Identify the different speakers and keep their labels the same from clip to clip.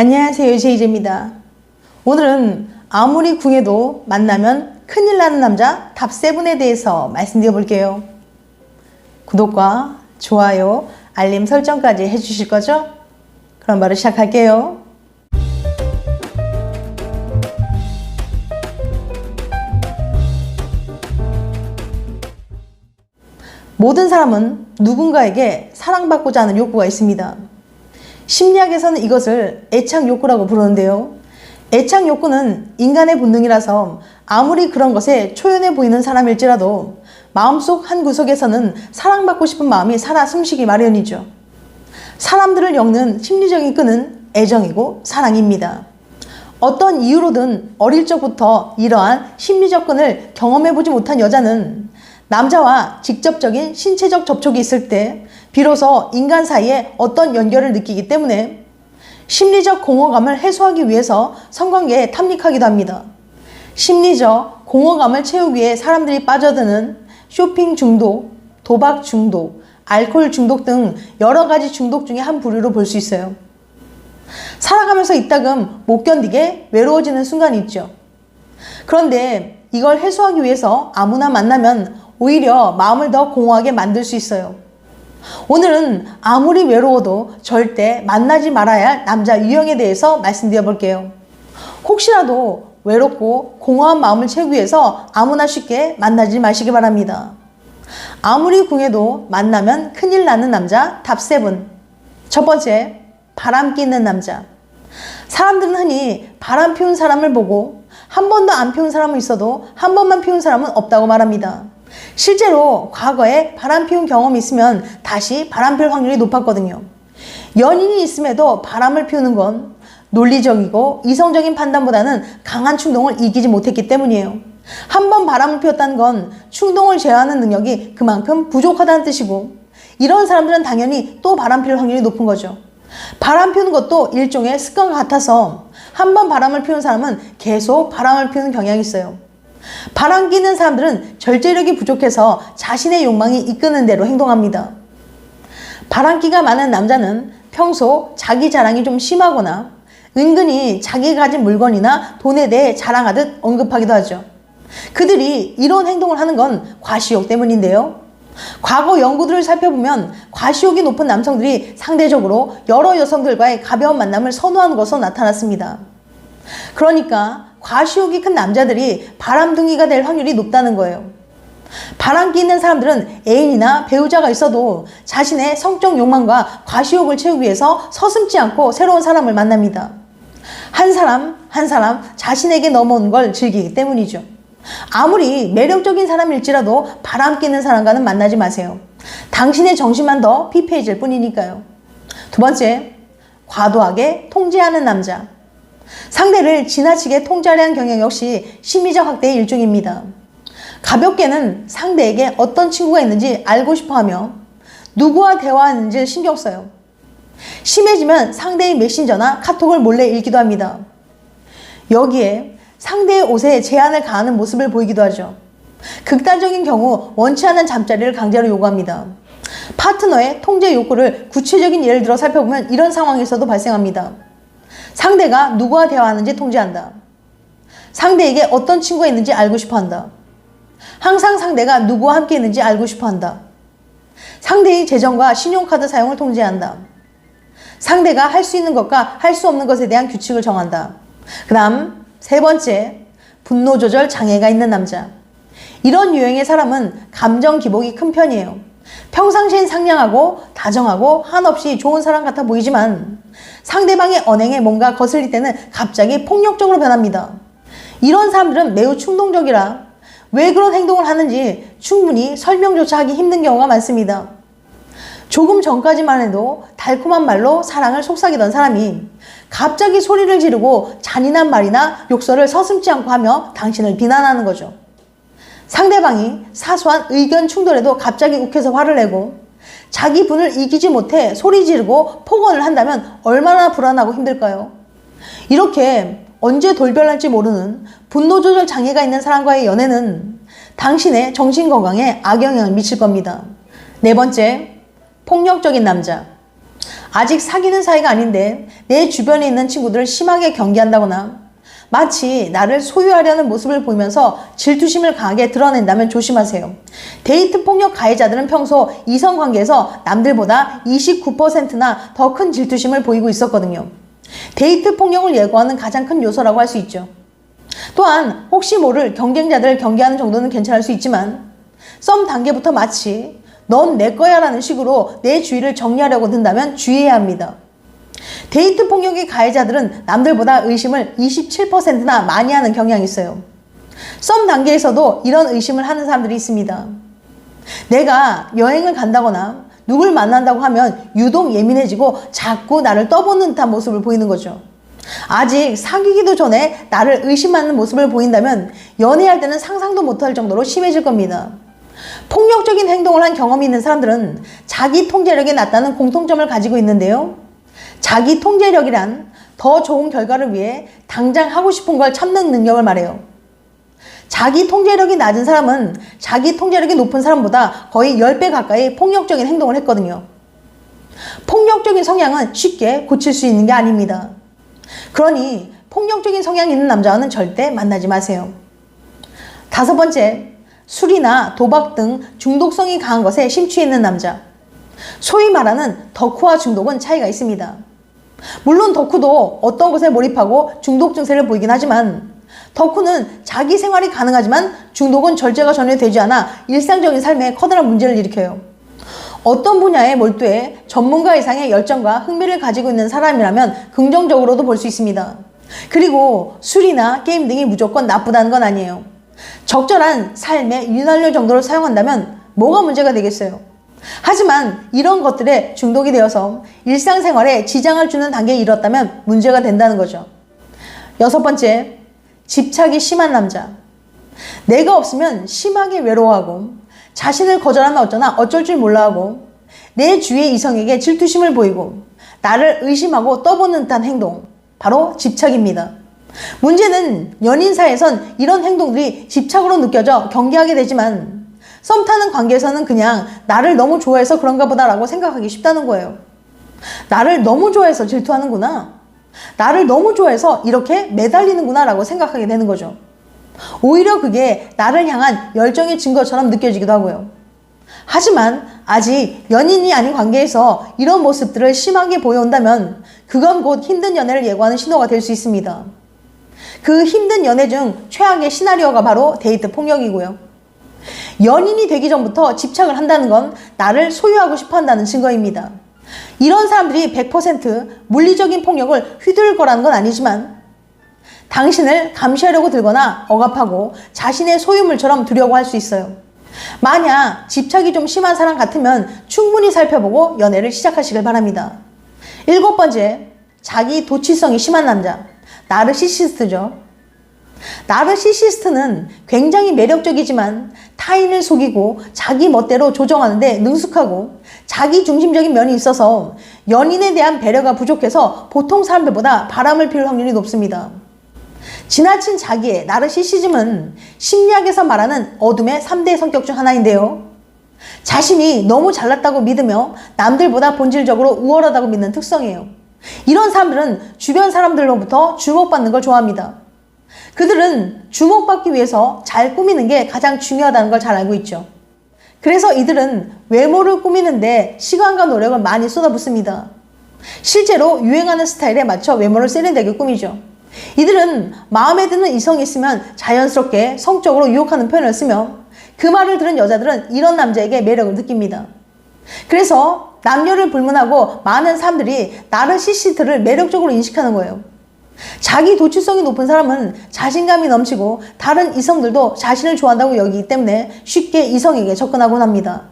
Speaker 1: 안녕하세요. 제이제입니다. 오늘은 아무리 궁해도 만나면 큰일 나는 남자 탑7에 대해서 말씀드려 볼게요. 구독과 좋아요, 알림 설정까지 해주실 거죠? 그럼 바로 시작할게요. 모든 사람은 누군가에게 사랑받고자 하는 욕구가 있습니다. 심리학에서는 이것을 애착 욕구라고 부르는데요. 애착 욕구는 인간의 본능이라서 아무리 그런 것에 초연해 보이는 사람일지라도 마음속 한 구석에서는 사랑받고 싶은 마음이 살아 숨쉬기 마련이죠. 사람들을 엮는 심리적인 끈은 애정이고 사랑입니다. 어떤 이유로든 어릴 적부터 이러한 심리적 끈을 경험해보지 못한 여자는 남자와 직접적인 신체적 접촉이 있을 때 비로소 인간 사이에 어떤 연결을 느끼기 때문에 심리적 공허감을 해소하기 위해서 성관계에 탐닉하기도 합니다. 심리적 공허감을 채우기 위해 사람들이 빠져드는 쇼핑 중독, 도박 중독, 알코올 중독 등 여러 가지 중독 중에 한 부류로 볼 수 있어요. 살아가면서 이따금 못 견디게 외로워지는 순간이 있죠. 그런데 이걸 해소하기 위해서 아무나 만나면 오히려 마음을 더 공허하게 만들 수 있어요. 오늘은 아무리 외로워도 절대 만나지 말아야 할 남자 유형에 대해서 말씀드려 볼게요. 혹시라도 외롭고 공허한 마음을 채우기 위해서 아무나 쉽게 만나지 마시기 바랍니다. 아무리 궁해도 만나면 큰일 나는 남자 탑7. 첫 번째, 바람 끼는 남자. 사람들은 흔히 바람 피운 사람을 보고 한 번도 안 피운 사람은 있어도 한 번만 피운 사람은 없다고 말합니다. 실제로 과거에 바람 피운 경험이 있으면 다시 바람 필 확률이 높았거든요. 연인이 있음에도 바람을 피우는 건 논리적이고 이성적인 판단보다는 강한 충동을 이기지 못했기 때문이에요. 한 번 바람을 피웠다는 건 충동을 제어하는 능력이 그만큼 부족하다는 뜻이고 이런 사람들은 당연히 또 바람 필 확률이 높은 거죠. 바람 피우는 것도 일종의 습관 같아서 한 번 바람을 피운 사람은 계속 바람을 피우는 경향이 있어요. 바람 끼는 사람들은 절제력이 부족해서 자신의 욕망이 이끄는 대로 행동합니다. 바람기가 많은 남자는 평소 자기 자랑이 좀 심하거나 은근히 자기가 가진 물건이나 돈에 대해 자랑하듯 언급하기도 하죠. 그들이 이런 행동을 하는 건 과시욕 때문인데요. 과거 연구들을 살펴보면 과시욕이 높은 남성들이 상대적으로 여러 여성들과의 가벼운 만남을 선호하는 것으로 나타났습니다. 그러니까 과시욕이 큰 남자들이 바람둥이가 될 확률이 높다는 거예요. 바람기 있는 사람들은 애인이나 배우자가 있어도 자신의 성적 욕망과 과시욕을 채우기 위해서 서슴지 않고 새로운 사람을 만납니다. 한 사람, 한 사람 자신에게 넘어오는 걸 즐기기 때문이죠. 아무리 매력적인 사람일지라도 바람 끼는 사람과는 만나지 마세요. 당신의 정신만 더 피폐해질 뿐이니까요. 두 번째, 과도하게 통제하는 남자. 상대를 지나치게 통제하려는 경향 역시 심리적 학대의 일종입니다. 가볍게는 상대에게 어떤 친구가 있는지 알고 싶어 하며 누구와 대화하는지 신경 써요. 심해지면 상대의 메신저나 카톡을 몰래 읽기도 합니다. 여기에 상대의 옷에 제한을 가하는 모습을 보이기도 하죠. 극단적인 경우 원치 않는 잠자리를 강제로 요구합니다. 파트너의 통제 욕구를 구체적인 예를 들어 살펴보면 이런 상황에서도 발생합니다. 상대가 누구와 대화하는지 통제한다. 상대에게 어떤 친구가 있는지 알고 싶어 한다. 항상 상대가 누구와 함께 있는지 알고 싶어 한다. 상대의 재정과 신용카드 사용을 통제한다. 상대가 할 수 있는 것과 할 수 없는 것에 대한 규칙을 정한다. 그 다음, 세 번째, 분노 조절 장애가 있는 남자. 이런 유형의 사람은 감정 기복이 큰 편이에요. 평상시엔 상냥하고 다정하고 한없이 좋은 사람 같아 보이지만 상대방의 언행에 뭔가 거슬릴 때는 갑자기 폭력적으로 변합니다. 이런 사람들은 매우 충동적이라 왜 그런 행동을 하는지 충분히 설명조차 하기 힘든 경우가 많습니다. 조금 전까지만 해도 달콤한 말로 사랑을 속삭이던 사람이 갑자기 소리를 지르고 잔인한 말이나 욕설을 서슴지 않고 하며 당신을 비난하는 거죠. 상대방이 사소한 의견 충돌에도 갑자기 욱해서 화를 내고 자기 분을 이기지 못해 소리 지르고 폭언을 한다면 얼마나 불안하고 힘들까요? 이렇게 언제 돌변할지 모르는 분노 조절 장애가 있는 사람과의 연애는 당신의 정신 건강에 악영향을 미칠 겁니다. 네 번째, 폭력적인 남자. 아직 사귀는 사이가 아닌데 내 주변에 있는 친구들을 심하게 경계한다거나 마치 나를 소유하려는 모습을 보이면서 질투심을 강하게 드러낸다면 조심하세요. 데이트 폭력 가해자들은 평소 이성 관계에서 남들보다 29%나 더 큰 질투심을 보이고 있었거든요. 데이트 폭력을 예고하는 가장 큰 요소라고 할 수 있죠. 또한 혹시 모를 경쟁자들을 경계하는 정도는 괜찮을 수 있지만 썸 단계부터 마치 넌 내 거야 라는 식으로 내 주위를 정리하려고 든다면 주의해야 합니다. 데이트 폭력의 가해자들은 남들보다 의심을 27%나 많이 하는 경향이 있어요. 썸 단계에서도 이런 의심을 하는 사람들이 있습니다. 내가 여행을 간다거나 누굴 만난다고 하면 유독 예민해지고 자꾸 나를 떠보는 듯한 모습을 보이는 거죠. 아직 사귀기도 전에 나를 의심하는 모습을 보인다면 연애할 때는 상상도 못할 정도로 심해질 겁니다. 폭력적인 행동을 한 경험이 있는 사람들은 자기 통제력이 낮다는 공통점을 가지고 있는데요. 자기 통제력이란 더 좋은 결과를 위해 당장 하고 싶은 걸 참는 능력을 말해요. 자기 통제력이 낮은 사람은 자기 통제력이 높은 사람보다 거의 10배 가까이 폭력적인 행동을 했거든요. 폭력적인 성향은 쉽게 고칠 수 있는 게 아닙니다. 그러니 폭력적인 성향이 있는 남자와는 절대 만나지 마세요. 다섯 번째, 술이나 도박 등 중독성이 강한 것에 심취해 있는 남자. 소위 말하는 덕후와 중독은 차이가 있습니다. 물론 덕후도 어떤 것에 몰입하고 중독 증세를 보이긴 하지만 덕후는 자기 생활이 가능하지만 중독은 절제가 전혀 되지 않아 일상적인 삶에 커다란 문제를 일으켜요. 어떤 분야에 몰두해 전문가 이상의 열정과 흥미를 가지고 있는 사람이라면 긍정적으로도 볼 수 있습니다. 그리고 술이나 게임 등이 무조건 나쁘다는 건 아니에요. 적절한 삶의 윤활유 정도로 사용한다면 뭐가 문제가 되겠어요? 하지만 이런 것들에 중독이 되어서 일상생활에 지장을 주는 단계에 이뤘다면 문제가 된다는 거죠. 여섯 번째, 집착이 심한 남자. 내가 없으면 심하게 외로워하고 자신을 거절하면 어쩌나 어쩔 줄 몰라 하고 내 주위의 이성에게 질투심을 보이고 나를 의심하고 떠보는 듯한 행동. 바로 집착입니다. 문제는 연인 사이에선 이런 행동들이 집착으로 느껴져 경계하게 되지만 썸 타는 관계에서는 그냥 나를 너무 좋아해서 그런가 보다라고 생각하기 쉽다는 거예요. 나를 너무 좋아해서 질투하는구나. 나를 너무 좋아해서 이렇게 매달리는구나 라고 생각하게 되는 거죠. 오히려 그게 나를 향한 열정의 증거처럼 느껴지기도 하고요. 하지만 아직 연인이 아닌 관계에서 이런 모습들을 심하게 보여온다면 그건 곧 힘든 연애를 예고하는 신호가 될 수 있습니다. 그 힘든 연애 중 최악의 시나리오가 바로 데이트 폭력이고요. 연인이 되기 전부터 집착을 한다는 건 나를 소유하고 싶어 한다는 증거입니다. 이런 사람들이 100% 물리적인 폭력을 휘두를 거라는 건 아니지만 당신을 감시하려고 들거나 억압하고 자신의 소유물처럼 두려고 할 수 있어요. 만약 집착이 좀 심한 사람 같으면 충분히 살펴보고 연애를 시작하시길 바랍니다. 일곱 번째, 자기 도취성이 심한 남자. 나르시시스트죠. 나르시시스트는 굉장히 매력적이지만 타인을 속이고 자기 멋대로 조정하는데 능숙하고 자기 중심적인 면이 있어서 연인에 대한 배려가 부족해서 보통 사람들보다 바람을 피울 확률이 높습니다. 지나친 자기의 나르시시즘은 심리학에서 말하는 어둠의 3대 성격 중 하나인데요. 자신이 너무 잘났다고 믿으며 남들보다 본질적으로 우월하다고 믿는 특성이에요. 이런 사람들은 주변 사람들로부터 주목받는 걸 좋아합니다. 그들은 주목받기 위해서 잘 꾸미는 게 가장 중요하다는 걸 잘 알고 있죠. 그래서 이들은 외모를 꾸미는데 시간과 노력을 많이 쏟아붓습니다. 실제로 유행하는 스타일에 맞춰 외모를 세련되게 꾸미죠. 이들은 마음에 드는 이성이 있으면 자연스럽게 성적으로 유혹하는 표현을 쓰며 그 말을 들은 여자들은 이런 남자에게 매력을 느낍니다. 그래서 남녀를 불문하고 많은 사람들이 나르시시트를 매력적으로 인식하는 거예요. 자기 도취성이 높은 사람은 자신감이 넘치고 다른 이성들도 자신을 좋아한다고 여기기 때문에 쉽게 이성에게 접근하곤 합니다.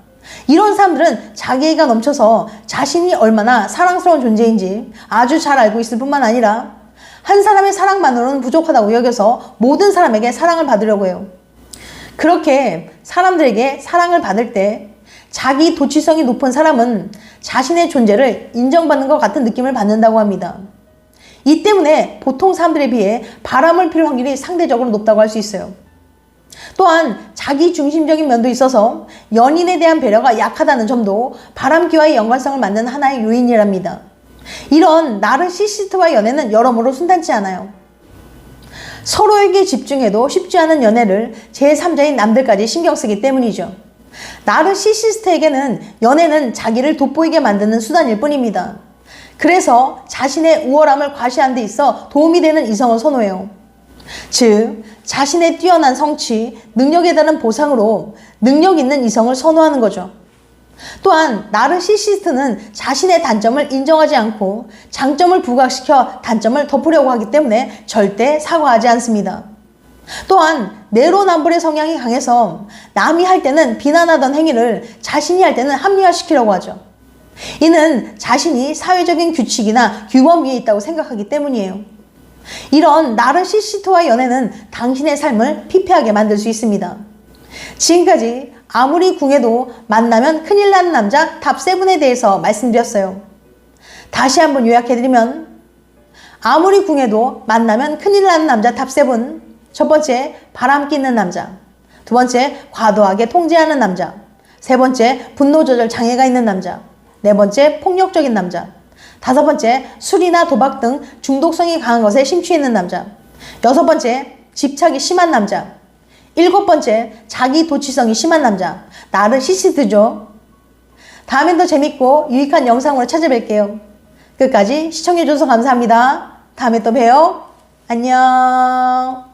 Speaker 1: 이런 사람들은 자기애가 넘쳐서 자신이 얼마나 사랑스러운 존재인지 아주 잘 알고 있을 뿐만 아니라 한 사람의 사랑만으로는 부족하다고 여겨서 모든 사람에게 사랑을 받으려고 해요. 그렇게 사람들에게 사랑을 받을 때 자기 도취성이 높은 사람은 자신의 존재를 인정받는 것 같은 느낌을 받는다고 합니다. 이 때문에 보통 사람들에 비해 바람을 필 확률이 상대적으로 높다고 할 수 있어요. 또한 자기 중심적인 면도 있어서 연인에 대한 배려가 약하다는 점도 바람기와의 연관성을 맞는 하나의 요인이랍니다. 이런 나르시시스트와 연애는 여러모로 순탄치 않아요. 서로에게 집중해도 쉽지 않은 연애를 제3자인 남들까지 신경 쓰기 때문이죠. 나르시시스트에게는 연애는 자기를 돋보이게 만드는 수단일 뿐입니다. 그래서 자신의 우월함을 과시한 데 있어 도움이 되는 이성을 선호해요. 즉, 자신의 뛰어난 성취, 능력에 따른 보상으로 능력 있는 이성을 선호하는 거죠. 또한 나르시시스트는 자신의 단점을 인정하지 않고 장점을 부각시켜 단점을 덮으려고 하기 때문에 절대 사과하지 않습니다. 또한 내로남불의 성향이 강해서 남이 할 때는 비난하던 행위를 자신이 할 때는 합리화시키려고 하죠. 이는 자신이 사회적인 규칙이나 규범 위에 있다고 생각하기 때문이에요. 이런 나르시시스트와 연애는 당신의 삶을 피폐하게 만들 수 있습니다. 지금까지 아무리 궁해도 만나면 큰일 나는 남자 탑7에 대해서 말씀드렸어요. 다시 한번 요약해드리면 아무리 궁해도 만나면 큰일 나는 남자 탑7. 첫 번째, 바람 끼는 남자. 두 번째, 과도하게 통제하는 남자. 세 번째, 분노 조절 장애가 있는 남자. 네 번째, 폭력적인 남자. 다섯 번째, 술이나 도박 등 중독성이 강한 것에 심취해 있는 남자. 여섯 번째, 집착이 심한 남자. 일곱 번째, 자기 도취성이 심한 남자. 나르시시스트죠. 다음엔 더 재밌고 유익한 영상으로 찾아뵐게요. 끝까지 시청해주셔서 감사합니다. 다음에 또 봬요. 안녕.